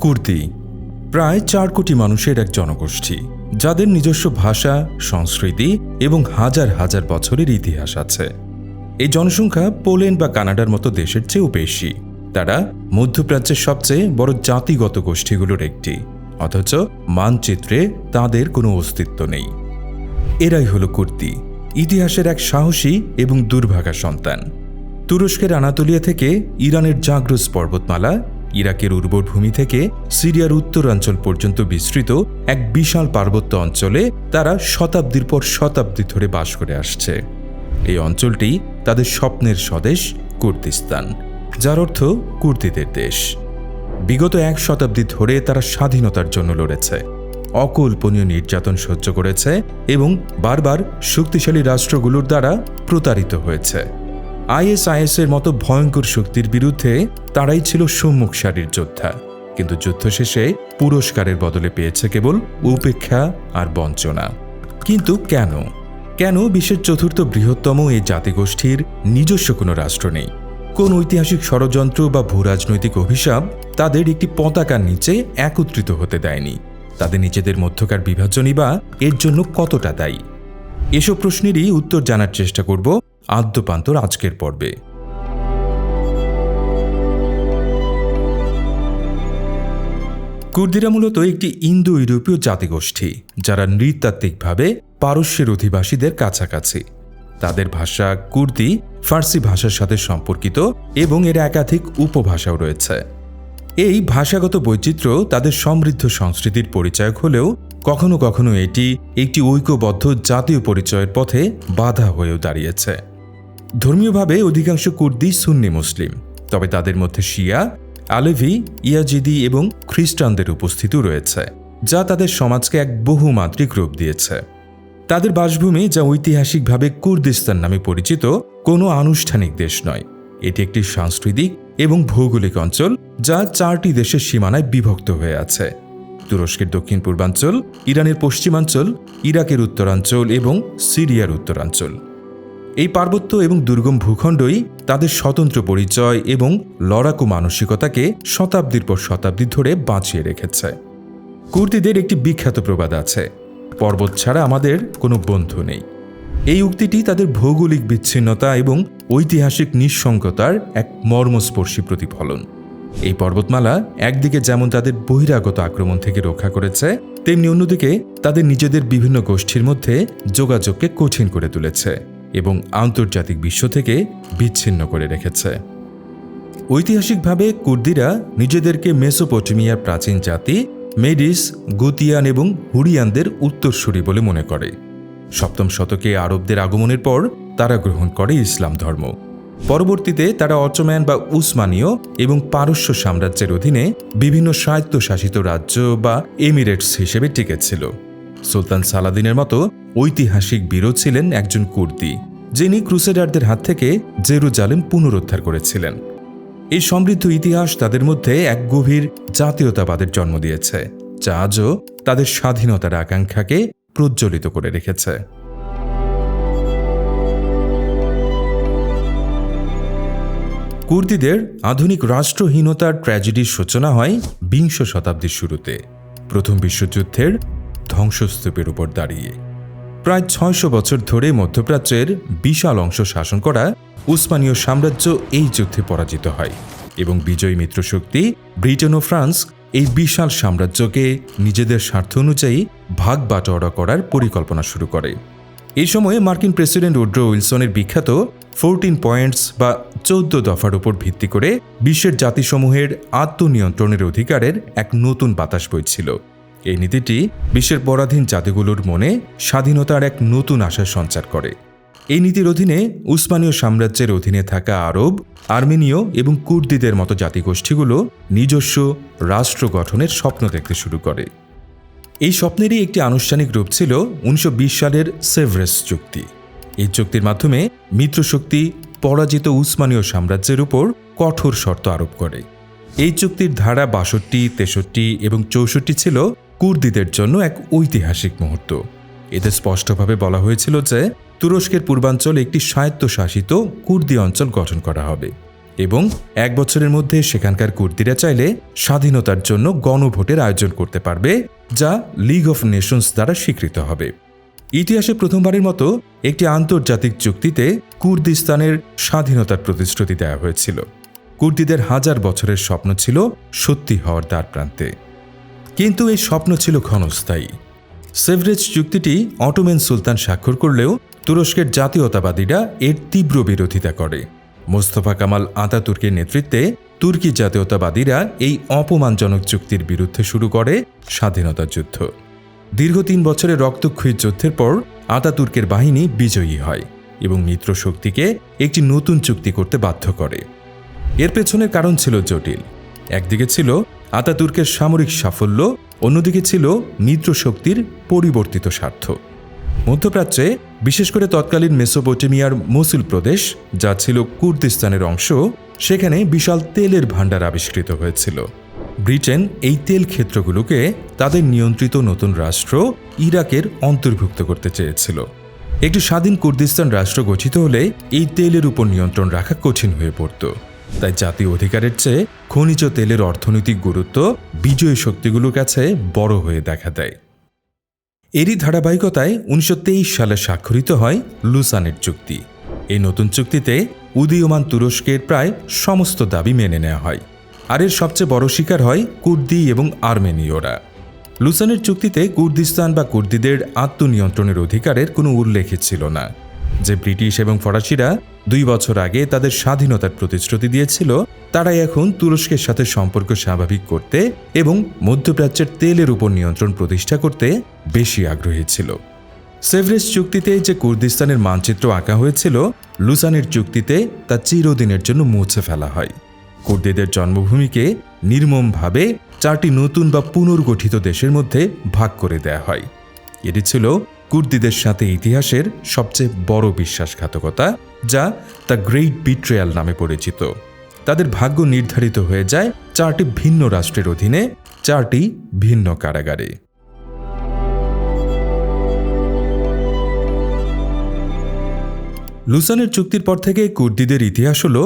কুর্দি প্রায় চার কোটি মানুষের এক জনগোষ্ঠী, যাদের নিজস্ব ভাষা, সংস্কৃতি এবং হাজার হাজার বছরের ইতিহাস আছে। এই জনসংখ্যা পোল্যান্ড বা কানাডার মতো দেশের চেয়েও বেশি। তারা মধ্যপ্রাচ্যের সবচেয়ে বড় জাতিগত গোষ্ঠীগুলোর একটি। অথচ মানচিত্রে তাদের কোনো অস্তিত্ব নেই। এরাই হলো কুর্দি ইতিহাসের এক সাহসী এবং দুর্ভাগা সন্তান। তুরস্কের আনাতলিয়া থেকে ইরানের জাগ্রস পর্বতমালা ইরাকের উর্বর ভূমি থেকে সিরিয়ার উত্তরাঞ্চল পর্যন্ত বিস্তৃত এক বিশাল পার্বত্য অঞ্চলে তারা শতাব্দীর পর শতাব্দী ধরে বাস করে আসছে। এই অঞ্চলটি তাদের স্বপ্নের স্বদেশ কুর্দিস্তান, যার অর্থ কুর্দিদের দেশ। বিগত এক শতাব্দী ধরে তারা স্বাধীনতার জন্য লড়েছে, অকল্পনীয় নির্যাতন সহ্য করেছে এবং বারবার শক্তিশালী রাষ্ট্রগুলোর দ্বারা প্রতারিত হয়েছে। আইএসআইএস এর মতো ভয়ঙ্কর শক্তির বিরুদ্ধে তারাই ছিল সম্মুখ সারির যোদ্ধা। কিন্তু যুদ্ধ শেষে পুরস্কারের বদলে পেয়েছে কেবল উপেক্ষা আর বঞ্চনা। কিন্তু কেন? কেন বিশ্বের চতুর্থ বৃহত্তম এই জাতিগোষ্ঠীর নিজস্ব কোনো রাষ্ট্র নেই? কোন ঐতিহাসিক ষড়যন্ত্র বা ভূরাজনৈতিক অভিশাপ তাদের একটি পতাকার নিচে একত্রিত হতে দেয়নি? তাদের নিজেদের মধ্যকার বিভাজনই বা এর জন্য কতটা দায়ী? এসব প্রশ্নেরই উত্তর জানার চেষ্টা করব আদ্যপান্তর আজকের পর্বে। কুর্দিরা মূলত একটি ইন্দো ইউরোপীয় জাতিগোষ্ঠী, যারা নৃতাত্ত্বিকভাবে পারস্যের অধিবাসীদের কাছাকাছি। তাদের ভাষা কুর্দি, ফার্সি ভাষার সাথে সম্পর্কিত এবং এর একাধিক উপভাষাও রয়েছে। এই ভাষাগত বৈচিত্র্য তাদের সমৃদ্ধ সংস্কৃতির পরিচয়ক হলেও কখনো কখনো এটি একটি ঐক্যবদ্ধ জাতীয় পরিচয়ের পথে বাধা হয়েও দাঁড়িয়েছে। ধর্মীয়ভাবে অধিকাংশ কুর্দি সুন্নি মুসলিম, তবে তাদের মধ্যে শিয়া, আলেভি, ইয়াজিদি এবং খ্রিস্টানদের উপস্থিতিও রয়েছে, যা তাদের সমাজকে এক বহুমাত্রিক রূপ দিয়েছে। তাদের বাসভূমি যা ঐতিহাসিকভাবে কুর্দিস্তান নামে পরিচিত কোনো আনুষ্ঠানিক দেশ নয়। এটি একটি সাংস্কৃতিক এবং ভৌগোলিক অঞ্চল যা চারটি দেশের সীমানায় বিভক্ত হয়ে আছে। তুরস্কের দক্ষিণ পূর্বাঞ্চল ইরানের পশ্চিমাঞ্চল, ইরাকের উত্তরাঞ্চল এবং সিরিয়ার উত্তরাঞ্চল। এই পার্বত্য এবং দুর্গম ভূখণ্ডই তাদের স্বতন্ত্র পরিচয় এবং লড়াকু মানসিকতাকে শতাব্দীর পর শতাব্দী ধরে বাঁচিয়ে রেখেছে। কুর্দিদের একটি বিখ্যাত প্রবাদ আছে, পর্বত ছাড়া আমাদের কোনো বন্ধু নেই। এই উক্তিটি তাদের ভৌগোলিক বিচ্ছিন্নতা এবং ঐতিহাসিক নিঃসঙ্গতার এক মর্মস্পর্শী প্রতিফলন। এই পর্বতমালা একদিকে যেমন তাদের বহিরাগত আক্রমণ থেকে রক্ষা করেছে, তেমনি অন্যদিকে তাদের নিজেদের বিভিন্ন গোষ্ঠীর মধ্যে যোগাযোগকে কঠিন করে তুলেছে। এবং আন্তর্জাতিক বিশ্ব থেকে বিচ্ছিন্ন করে রেখেছে। ঐতিহাসিকভাবে কুর্দিরা নিজেদেরকে মেসোপটেমিয়ার প্রাচীন জাতি মেডিস, গুতিয়ান এবং হুরিয়ানদের উত্তরসূরি বলে মনে করে। সপ্তম শতকে আরবদের আগমনের পর তারা গ্রহণ করে ইসলাম ধর্ম। পরবর্তীতে তারা অটোম্যান বা উসমানীয় এবং পারস্য সাম্রাজ্যের অধীনে বিভিন্ন স্বায়ত্তশাসিত রাজ্য বা এমিরেটস হিসেবে টিকেছিল সুলতান সালাদিনের মতো ঐতিহাসিক বীরও ছিলেন একজন কুর্দি, যিনি ক্রুসেডারদের হাত থেকে জেরুজালেম পুনরুদ্ধার করেছিলেন। এই সমৃদ্ধ ইতিহাস তাদের মধ্যে এক গভীর জাতীয়তাবাদের জন্ম দিয়েছে, যা আজও তাদের স্বাধীনতার আকাঙ্ক্ষাকে প্রজ্বলিত করে রেখেছে। কুর্দিদের আধুনিক রাষ্ট্রহীনতার ট্র্যাজেডির সূচনা হয় বিংশ শতাব্দীর শুরুতে, প্রথম বিশ্বযুদ্ধের ধ্বংসস্তূপের উপর দাঁড়িয়ে। প্রায় ছয়শো বছর ধরে মধ্যপ্রাচ্যের বিশাল অংশ শাসন করা উসমানীয় সাম্রাজ্য এই যুদ্ধে পরাজিত হয় এবং বিজয়ী মিত্রশক্তি ব্রিটেন ও ফ্রান্স এই বিশাল সাম্রাজ্যকে নিজেদের স্বার্থ অনুযায়ী ভাগ বাটোয়ারা করার পরিকল্পনা শুরু করে। এই সময়ে মার্কিন প্রেসিডেন্ট উড্রো উইলসনের বিখ্যাত ফোরটিন পয়েন্টস বা চৌদ্দ দফার উপর ভিত্তি করে বিশ্বের জাতিসমূহের আত্মনিয়ন্ত্রণের অধিকারের এক নতুন বাতাস বইছিল। এই নীতিটি বিশ্বের পরাধীন জাতিগুলোর মনে স্বাধীনতার এক নতুন আশার সঞ্চার করে। এই নীতির অধীনে উসমানীয় সাম্রাজ্যের অধীনে থাকা আরব, আর্মেনীয় এবং কুর্দিদের মতো জাতিগোষ্ঠীগুলো নিজস্ব রাষ্ট্র গঠনের স্বপ্ন দেখতে শুরু করে। এই স্বপ্নেরই একটি আনুষ্ঠানিক রূপ ছিল উনিশশো বিশ সালের সেভরেস চুক্তি। এই চুক্তির মাধ্যমে মিত্রশক্তি পরাজিত উসমানীয় সাম্রাজ্যের উপর কঠোর শর্ত আরোপ করে। এই চুক্তির ধারা বাষট্টি, তেষট্টি এবং চৌষট্টি ছিল কুর্দিদের জন্য এক ঐতিহাসিক মুহূর্ত। এতে স্পষ্টভাবে বলা হয়েছিল যে, তুরস্কের পূর্বাঞ্চল একটি স্বায়ত্তশাসিত কুর্দি অঞ্চল গঠন করা হবে এবং এক বছরের মধ্যে সেখানকার কুর্দিরা চাইলে স্বাধীনতার জন্য গণভোটের আয়োজন করতে পারবে, যা লিগ অফ নেশনস দ্বারা স্বীকৃত হবে। ইতিহাসে প্রথমবারের মতো একটি আন্তর্জাতিক চুক্তিতে কুর্দিস্তানের স্বাধীনতার প্রতিশ্রুতি দেওয়া হয়েছিল। কুর্দিদের হাজার বছরের স্বপ্ন ছিল সত্যি হওয়ার দ্বার প্রান্তে। কিন্তু এই স্বপ্ন ছিল ক্ষণস্থায়ী। সেভরেজ চুক্তিটি অটোমেন সুলতান স্বাক্ষর করলেও তুরস্কের জাতীয়তাবাদীরা এর তীব্র বিরোধিতা করে। মোস্তফা কামাল আতাতুর্কের নেতৃত্বে তুর্কি জাতীয়তাবাদীরা এই অপমানজনক চুক্তির বিরুদ্ধে শুরু করে স্বাধীনতা যুদ্ধ। দীর্ঘ তিন বছরের রক্তক্ষয়ী যুদ্ধের পর আতাতুর্কের বাহিনী বিজয়ী হয় এবং মিত্র শক্তিকে একটি নতুন চুক্তি করতে বাধ্য করে। এর পেছনের কারণ ছিল জটিল। একদিকে ছিল আতাতুর্কের সামরিক সাফল্য, অন্যদিকে ছিল মিত্র শক্তির পরিবর্তিত স্বার্থ। মধ্যপ্রাচ্যে, বিশেষ করে তৎকালীন মেসোপটেমিয়ার মসুল প্রদেশ, যা ছিল কুর্দিস্তানের অংশ, সেখানে বিশাল তেলের ভাণ্ডার আবিষ্কৃত হয়েছিল। ব্রিটেন এই তেল ক্ষেত্রগুলোকে তাদের নিয়ন্ত্রিত নতুন রাষ্ট্র ইরাকের অন্তর্ভুক্ত করতে চেয়েছিল। একটি স্বাধীন কুর্দিস্তান রাষ্ট্র গঠিত হলে এই তেলের উপর নিয়ন্ত্রণ রাখা কঠিন হয়ে পড়ত। তাই জাতীয় অধিকারের চেয়ে খনিজ তেলের অর্থনৈতিক গুরুত্ব বিজয়ী শক্তিগুলোর কাছে বড় হয়ে দেখা দেয়। এরই ধারাবাহিকতায় উনিশশো তেইশ সালে স্বাক্ষরিত হয় লুসানের চুক্তি। এই নতুন চুক্তিতে উদীয়মান তুরস্কের প্রায় সমস্ত দাবি মেনে নেওয়া হয়। আর এর সবচেয়ে বড় শিকার হয় কুর্দি এবং আর্মেনীয়রা। লুসানের চুক্তিতে কুর্দিস্তান বা কুর্দিদের আত্মনিয়ন্ত্রণের অধিকারের কোনো উল্লেখই ছিল না। যে ব্রিটিশ এবং ফরাসিরা দুই বছর আগে তাদের স্বাধীনতার প্রতিশ্রুতি দিয়েছিল, তারাই এখন তুরস্কের সাথে সম্পর্ক স্বাভাবিক করতে এবং মধ্যপ্রাচ্যের তেলের উপর নিয়ন্ত্রণ প্রতিষ্ঠা করতে বেশি আগ্রহী ছিল। সেভরেস চুক্তিতে যে কুর্দিস্তানের মানচিত্র আঁকা হয়েছিল, লুসানের চুক্তিতে তা চিরদিনের জন্য মুছে ফেলা হয়। কুর্দিদের জন্মভূমিকে নির্মমভাবে চারটি নতুন বা পুনর্গঠিত দেশের মধ্যে ভাগ করে দেয়া হয়। এটি ছিল কুর্দিদের সাথে ইতিহাসের সবচেয়ে বড় বিশ্বাসঘাতকতা, যা দ্য গ্রেট বিট্রেয়াল নামে পরিচিত। তাদের ভাগ্য নির্ধারিত হয়ে যায় চারটি ভিন্ন রাষ্ট্রের অধীনে, চারটি ভিন্ন কারাগারে। লুসানের চুক্তির পর থেকে কুর্দিদের ইতিহাস হল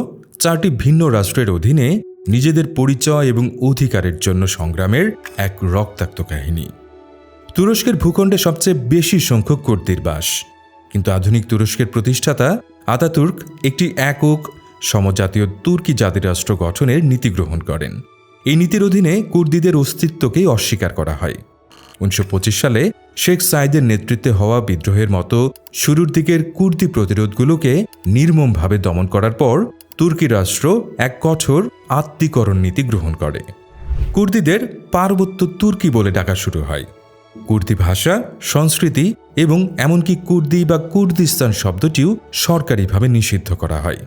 চারটি ভিন্ন রাষ্ট্রের অধীনে নিজেদের পরিচয় এবং অধিকারের জন্য সংগ্রামের এক রক্তাক্ত কাহিনী। তুরস্কের ভূখণ্ডে সবচেয়ে বেশি সংখ্যক কুর্দির বাস। কিন্তু আধুনিক তুরস্কের প্রতিষ্ঠাতা আতাতুর্ক একটি একক, সমজাতীয় তুর্কি জাতিরাষ্ট্র গঠনের নীতি গ্রহণ করেন। এই নীতির অধীনে কুর্দিদের অস্তিত্বকেই অস্বীকার করা হয়। উনিশশো পঁচিশ সালে শেখ সাইদের নেতৃত্বে হওয়া বিদ্রোহের মতো শুরুর দিকের কুর্দি প্রতিরোধগুলোকে নির্মমভাবে দমন করার পর তুর্কি রাষ্ট্র এক কঠোর আত্মীকরণ নীতি গ্রহণ করে। কুর্দিদের পার্বত্য তুর্কি বলে ডাকা শুরু হয়। কুর্দি ভাষা, সংস্কৃতি এবং এমনকি কুর্দি বা কুর্দিস্তান শব্দটিও সরকারিভাবে নিষিদ্ধ করা হয়।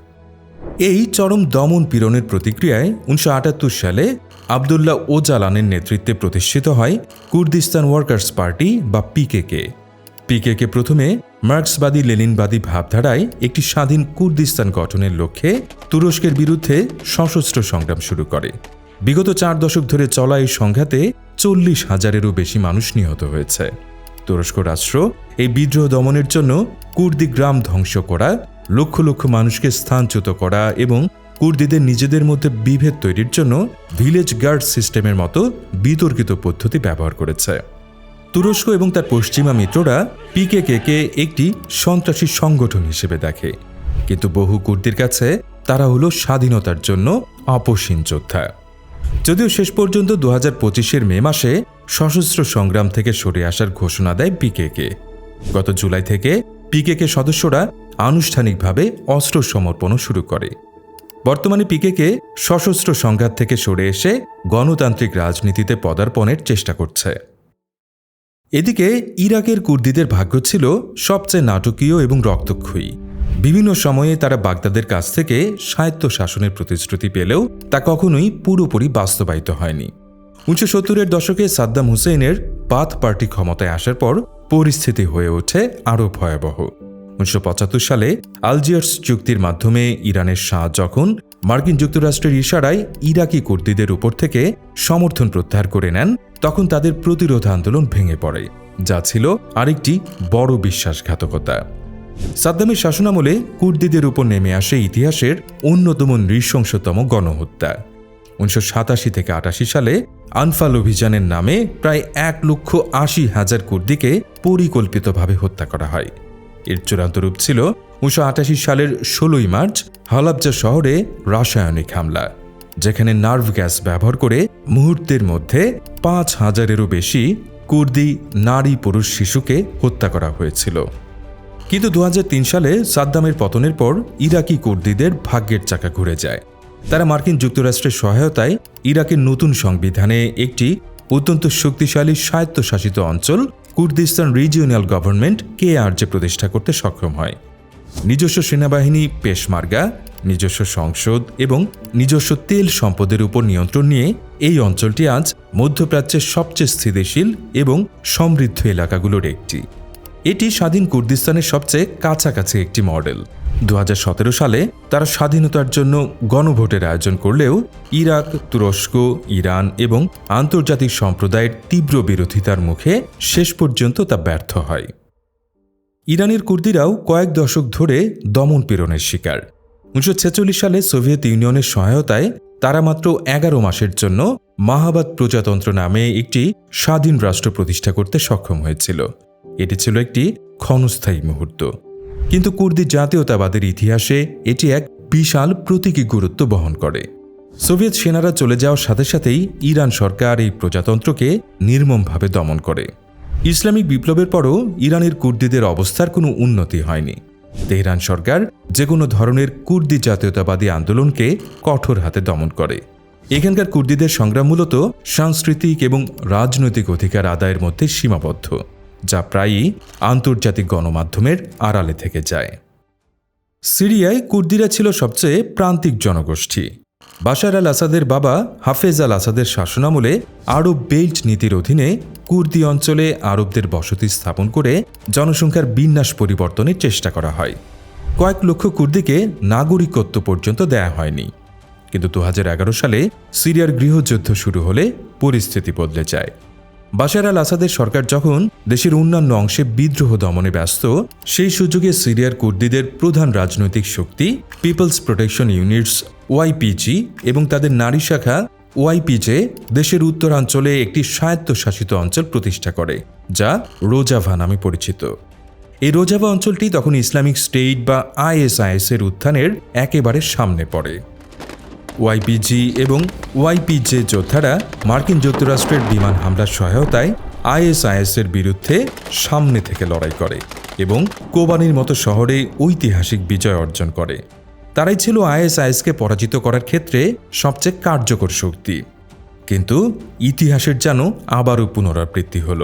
এই চরম দমন পীড়নের প্রতিক্রিয়ায় উনিশশো আটাত্তর সালে আবদুল্লাহ ওজালানের নেতৃত্বে প্রতিষ্ঠিত হয় কুর্দিস্তান ওয়ার্কার্স পার্টি বা পিকেকে পিকেকে প্রথমে মার্ক্সবাদী লেনিনবাদী ভাবধারায় একটি স্বাধীন কুর্দিস্তান গঠনের লক্ষ্যে তুরস্কের বিরুদ্ধে সশস্ত্র সংগ্রাম শুরু করে। বিগত চার দশক ধরে চলা এই সংঘাতে চল্লিশ হাজারেরও বেশি মানুষ নিহত হয়েছে। তুরস্ক রাষ্ট্র এই বিদ্রোহ দমনের জন্য কুর্দি গ্রাম ধ্বংস করা, লক্ষ লক্ষ মানুষকে স্থানচ্যুত করা এবং কুর্দিদের নিজেদের মধ্যে বিভেদ তৈরির জন্য ভিলেজ গার্ড সিস্টেমের মতো বিতর্কিত পদ্ধতি ব্যবহার করেছে। তুরস্ক এবং তার পশ্চিমা মিত্ররা পিকেকে একটি সন্ত্রাসী সংগঠন হিসেবে দেখে। কিন্তু বহু কুর্দির কাছে তারা হলো স্বাধীনতার জন্য অপসীন যোদ্ধা। যদিও শেষ পর্যন্ত দু হাজার পঁচিশের মে মাসে সশস্ত্র সংগ্রাম থেকে সরে আসার ঘোষণা দেয় পিকেকে। গত জুলাই থেকে পিকেকে সদস্যরা আনুষ্ঠানিকভাবে অস্ত্র সমর্পণও শুরু করে। বর্তমানে পিকেকে সশস্ত্র সংঘাত থেকে সরে এসে গণতান্ত্রিক রাজনীতিতে পদার্পণের চেষ্টা করছে। এদিকে ইরাকের কুর্দিদের ভাগ্য ছিল সবচেয়ে নাটকীয় এবং রক্তক্ষয়ী। বিভিন্ন সময়ে তারা বাগদাদের কাছ থেকে স্বায়ত্ত শাসনের প্রতিশ্রুতি পেলেও তা কখনোই পুরোপুরি বাস্তবায়িত হয়নি। উনিশশো সত্তরের দশকে সাদ্দাম হুসেইনের বাথ পার্টি ক্ষমতায় আসার পর পরিস্থিতি হয়ে ওঠে আরও ভয়াবহ। উনিশশো পঁচাত্তর সালে আলজিয়ার্স চুক্তির মাধ্যমে ইরানের শাহ যখন মার্কিন যুক্তরাষ্ট্রের ইশারায় ইরাকি কুর্দিদের উপর থেকে সমর্থন প্রত্যাহার করে নেন, তখন তাদের প্রতিরোধ আন্দোলন ভেঙে পড়ে, যা ছিল আরেকটি বড় বিশ্বাসঘাতকতা। সাদ্দামের শাসনামলে কুর্দিদের উপর নেমে আসে ইতিহাসের অন্যতম নৃশংসতম গণহত্যা। উনিশশো সাতাশি থেকে আটাশি সালে আনফাল অভিযানের নামে প্রায় এক লক্ষ আশি হাজার কুর্দিকে পরিকল্পিতভাবে হত্যা করা হয়। এর চূড়ান্ত রূপ ছিল উনিশশো আটাশি সালের ষোলোই মার্চ হালাবজা শহরে রাসায়নিক হামলা, যেখানে নার্ভ গ্যাস ব্যবহার করে মুহূর্তের মধ্যে পাঁচ হাজারেরও বেশি কুর্দি নারী পুরুষ শিশুকে হত্যা করা হয়েছিল। কিন্তু দু হাজার তিন সালে সাদ্দামের পতনের পর ইরাকি কুর্দিদের ভাগ্যের চাকা ঘুরে যায়। তারা মার্কিন যুক্তরাষ্ট্রের সহায়তায় ইরাকের নতুন সংবিধানে একটি অত্যন্ত শক্তিশালী স্বায়ত্তশাসিত অঞ্চল, কুর্দিস্তান রিজিওনাল গভর্নমেন্ট কে আরজে প্রতিষ্ঠা করতে সক্ষম হয়। নিজস্ব সেনাবাহিনী, পেশমার্গা, নিজস্ব সংসদ এবং নিজস্ব তেল সম্পদের উপর নিয়ন্ত্রণ নিয়ে এই অঞ্চলটি আজ মধ্যপ্রাচ্যের সবচেয়ে স্থিতিশীল এবং সমৃদ্ধ এলাকাগুলোর একটি। এটি স্বাধীন কুর্দিস্তানের সবচেয়ে কাছাকাছি একটি মডেল। দু হাজার সতেরো সালে তারা স্বাধীনতার জন্য গণভোটের আয়োজন করলেও ইরাক, তুরস্ক, ইরান এবং আন্তর্জাতিক সম্প্রদায়ের তীব্র বিরোধিতার মুখে শেষ পর্যন্ত তা ব্যর্থ হয়। ইরানের কুর্দিরাও কয়েক দশক ধরে দমন পীড়নের শিকার। উনিশশো ছেচল্লিশ সালে সোভিয়েত ইউনিয়নের সহায়তায় তারা মাত্র এগারো মাসের জন্য মাহাবাদ প্রজাতন্ত্র নামে একটি স্বাধীন রাষ্ট্র প্রতিষ্ঠা করতে সক্ষম হয়েছিল। এটি ছিল একটি ক্ষণস্থায়ী মুহূর্ত। কিন্তু কুর্দি জাতীয়তাবাদের ইতিহাসে এটি এক বিশাল প্রতীকী গুরুত্ব বহন করে। সোভিয়েত সেনারা চলে যাওয়ার সাথে সাথেই ইরান সরকার এই প্রজাতন্ত্রকে নির্মমভাবে দমন করে। ইসলামিক বিপ্লবের পরও ইরানের কুর্দিদের অবস্থার কোনো উন্নতি হয়নি। তেহরান সরকার যে কোনো ধরনের কুর্দি জাতীয়তাবাদী আন্দোলনকে কঠোর হাতে দমন করে। এখানকার কুর্দিদের সংগ্রাম মূলত সাংস্কৃতিক এবং রাজনৈতিক অধিকার আদায়ের মধ্যে সীমাবদ্ধ। যা প্রায়ই আন্তর্জাতিক গণমাধ্যমের আড়ালে থেকে যায়। সিরিয়ায় কুর্দিরা ছিল সবচেয়ে প্রান্তিক জনগোষ্ঠী। বাশার আল আসাদের বাবা হাফেজ আল আসাদের শাসনামলে আরব বেল্ট নীতির অধীনে কুর্দি অঞ্চলে আরবদের বসতি স্থাপন করে জনসংখ্যার বিন্যাস পরিবর্তনের চেষ্টা করা হয়। কয়েক লক্ষ কুর্দিকে নাগরিকত্ব পর্যন্ত দেয়া হয়নি। কিন্তু দু হাজার এগারো সালে সিরিয়ার গৃহযুদ্ধ শুরু হলে পরিস্থিতি বদলে যায়। বাশার আল আসাদের সরকার যখন দেশের অন্যান্য অংশে বিদ্রোহ দমনে ব্যস্ত, সেই সুযোগে সিরিয়ার কুর্দিদের প্রধান রাজনৈতিক শক্তি পিপলস প্রোটেকশন ইউনিটস ওয়াইপিজি এবং তাদের নারী শাখা ওয়াইপিজে দেশের উত্তরাঞ্চলে একটি স্বায়ত্তশাসিত অঞ্চল প্রতিষ্ঠা করে, যা রোজাভা নামে পরিচিত। এই রোজাভা অঞ্চলটি তখন ইসলামিক স্টেট বা আইএসআইএস এর উত্থানের একেবারে সামনে পড়ে। ওয়াইপিজি এবং ওয়াইপিজে যোদ্ধারা মার্কিন যুক্তরাষ্ট্রের বিমান হামলার সহায়তায় আইএসআইএস এর বিরুদ্ধে সামনে থেকে লড়াই করে এবং কোবানির মতো শহরে ঐতিহাসিক বিজয় অর্জন করে। তারাই ছিল আইএসআইএসকে পরাজিত করার ক্ষেত্রে সবচেয়ে কার্যকর শক্তি। কিন্তু ইতিহাসের যেন আবারও পুনরাবৃত্তি হল।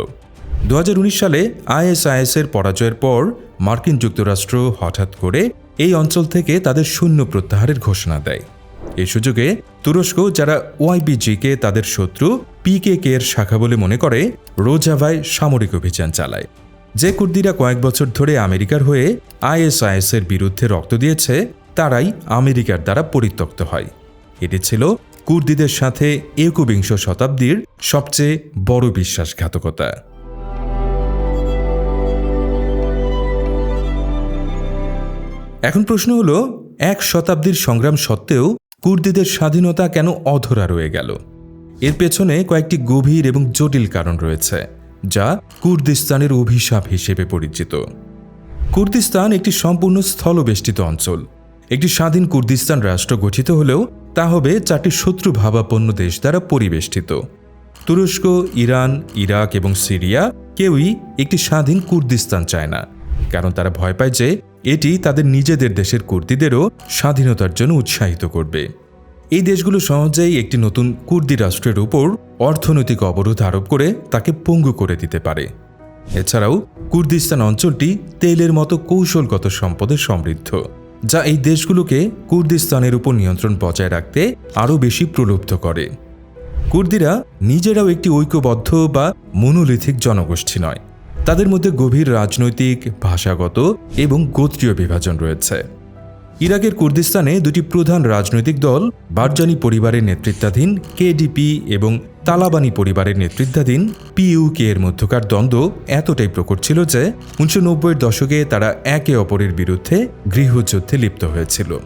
দু হাজার উনিশ সালে আইএসআইএস এর পরাজয়ের পর মার্কিন যুক্তরাষ্ট্র হঠাৎ করে এই অঞ্চল থেকে তাদের শূন্য প্রত্যাহারের ঘোষণা দেয়। এই সুযোগে তুরস্ক, যারা ওয়াইবিজিকে তাদের শত্রু পিকে কে এর শাখা বলে মনে করে, রোজাভায় সামরিক অভিযান চালায়। যে কুর্দিরা কয়েক বছর ধরে আমেরিকার হয়ে আইএসআইএস এর বিরুদ্ধে রক্ত দিয়েছে, তারাই আমেরিকার দ্বারা পরিত্যক্ত হয়। এটি ছিল কুর্দিদের সাথে একবিংশ শতাব্দীর সবচেয়ে বড় বিশ্বাসঘাতকতা। এখন প্রশ্ন হলো, এক শতাব্দীর সংগ্রাম সত্ত্বেও কুর্দিদের স্বাধীনতা কেন অধরা রয়ে গেল? এর পেছনে কয়েকটি গভীর এবং জটিল কারণ রয়েছে, যা কুর্দিস্তানের অভিশাপ হিসেবে পরিচিত। কুর্দিস্তান একটি সম্পূর্ণ স্থলবেষ্টিত অঞ্চল। একটি স্বাধীন কুর্দিস্তান রাষ্ট্র গঠিত হলেও তা হবে চারটি শত্রু ভাবাপন্ন দেশ দ্বারা পরিবেষ্টিত। তুরস্ক, ইরান, ইরাক এবং সিরিয়া কেউই একটি স্বাধীন কুর্দিস্তান চায় না, কারণ তারা ভয় পায় যে এটি তাদের নিজেদের দেশের কুর্দিদেরও স্বাধীনতার জন্য উৎসাহিত করবে। এই দেশগুলো সহজেই একটি নতুন কুর্দি রাষ্ট্রের উপর অর্থনৈতিক অবরোধ আরোপ করে তাকে পঙ্গু করে দিতে পারে। এছাড়াও কুর্দিস্তান অঞ্চলটি তেলের মতো কৌশলগত সম্পদে সমৃদ্ধ, যা এই দেশগুলোকে কুর্দিস্তানের উপর নিয়ন্ত্রণ বজায় রাখতে আরও বেশি প্রলুব্ধ করে। কুর্দিরা নিজেরাও একটি ঐক্যবদ্ধ বা মনোলিথিক জনগোষ্ঠী নয় তাদের মধ্যে গভীর রাজনৈতিক, ভাষাগত এবং গোত্রীয় বিভাজন রয়েছে। ইরাকের কুর্দিস্তানে দুটি প্রধান রাজনৈতিক দল, বারজানি পরিবারের নেতৃত্বাধীন কেডিপি এবং তালাবানি পরিবারের নেতৃত্বাধীন পিইউকে এর মধ্যকার দ্বন্দ্ব এতটাই প্রকট ছিল যে উনিশশো নব্বইয়ের দশকে তারা একে অপরের বিরুদ্ধে গৃহযুদ্ধে লিপ্ত হয়েছিল।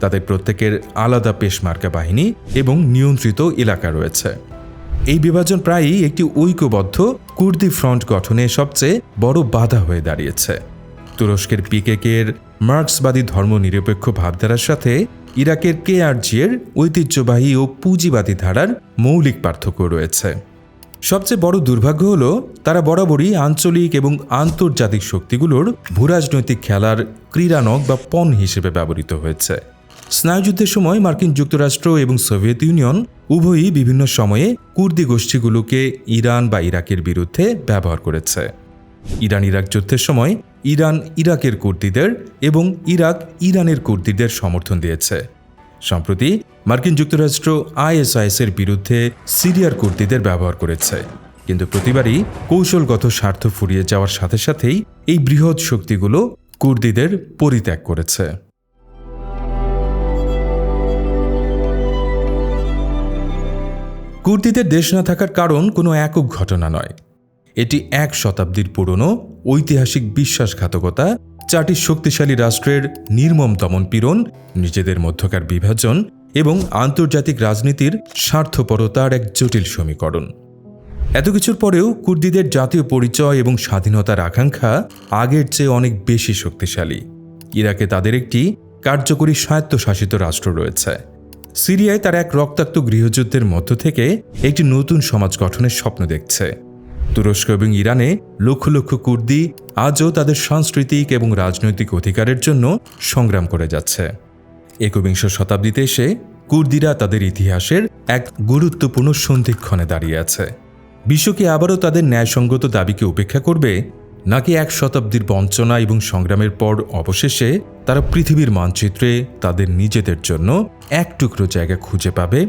তাদের প্রত্যেকের আলাদা পেশমার্কা বাহিনী এবং নিয়ন্ত্রিত এলাকা রয়েছে। এই বিভাজন প্রায়ই একটি ঐক্যবদ্ধ কুর্দি ফ্রন্ট গঠনে সবচেয়ে বড় বাধা হয়ে দাঁড়িয়েছে। তুরস্কের পিকেকের মার্ক্সবাদী ধর্মনিরপেক্ষ ভাবধারার সাথে ইরাকের কেআরজি এর ঐতিহ্যবাহী ও পুঁজিবাদী ধারার মৌলিক পার্থক্য রয়েছে। সবচেয়ে বড় দুর্ভাগ্য হল, তারা বরাবরই আঞ্চলিক এবং আন্তর্জাতিক শক্তিগুলোর ভূরাজনৈতিক খেলার ক্রীড়ানক বা পণ হিসেবে ব্যবহৃত হয়েছে। স্নায়ুযুদ্ধের সময় মার্কিন যুক্তরাষ্ট্র এবং সোভিয়েত ইউনিয়ন উভয়ই বিভিন্ন সময়ে কুর্দি গোষ্ঠীগুলোকে ইরান বা ইরাকের বিরুদ্ধে ব্যবহার করেছে। ইরান ইরাক যুদ্ধের সময় ইরান ইরাকের কুর্দিদের এবং ইরাক ইরানের কুর্দিদের সমর্থন দিয়েছে। সম্প্রতি মার্কিন যুক্তরাষ্ট্র আইএসআইএস এর বিরুদ্ধে সিরিয়ার কুর্দিদের ব্যবহার করেছে। কিন্তু প্রতিবারই কৌশলগত স্বার্থ ফুরিয়ে যাওয়ার সাথে সাথেই এই বৃহৎ শক্তিগুলো কুর্দিদের পরিত্যাগ করেছে। কুর্দিদের দেশ না থাকার কারণ কোনো একক ঘটনা নয়। এটি এক শতাব্দীর পুরনো, ঐতিহাসিক বিশ্বাসঘাতকতা, চারটি শক্তিশালী রাষ্ট্রের নির্মম দমন পীড়ন, নিজেদের মধ্যকার বিভাজন এবং আন্তর্জাতিক রাজনীতির স্বার্থপরতার এক জটিল সমীকরণ। এত কিছুর পরেও কুর্দিদের জাতীয় পরিচয় এবং স্বাধীনতার আকাঙ্ক্ষা আগের চেয়ে অনেক বেশি শক্তিশালী। ইরাকে তাদের একটি কার্যকরী স্বায়ত্তশাসিত রাষ্ট্র রয়েছে। সিরিয়ায় তারা এক রক্তাক্ত গৃহযুদ্ধের মধ্য থেকে একটি নতুন সমাজ গঠনের স্বপ্ন দেখছে। তুরস্ক এবং ইরানে লক্ষ লক্ষ কুর্দি আজও তাদের সাংস্কৃতিক এবং রাজনৈতিক অধিকারের জন্য সংগ্রাম করে যাচ্ছে। একবিংশ শতাব্দীতে এসে কুর্দিরা তাদের ইতিহাসের এক গুরুত্বপূর্ণ সন্ধিক্ষণে দাঁড়িয়ে আছে। বিশ্ব কি আবারও তাদের ন্যায়সঙ্গত দাবিকে উপেক্ষা করবে নাকি এক শতাব্দীর বঞ্চনা এবং সংগ্রামের পর অবশেষে তারা পৃথিবীর মানচিত্রে তাদের নিজেদের জন্য এক টুকরো জায়গা খুঁজে পাবে?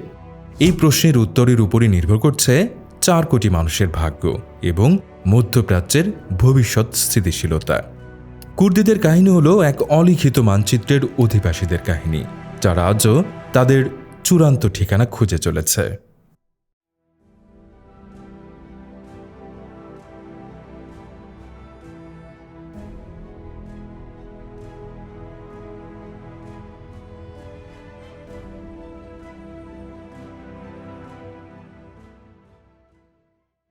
এই প্রশ্নের উত্তরের উপরই নির্ভর করছে চার কোটি মানুষের ভাগ্য এবং মধ্যপ্রাচ্যের ভবিষ্যৎ স্থিতিশীলতা। কুর্দিদের কাহিনী হল এক অলিখিত মানচিত্রের অধিবাসীদের কাহিনী, যারা আজও তাদের চূড়ান্ত ঠিকানা খুঁজে চলেছে।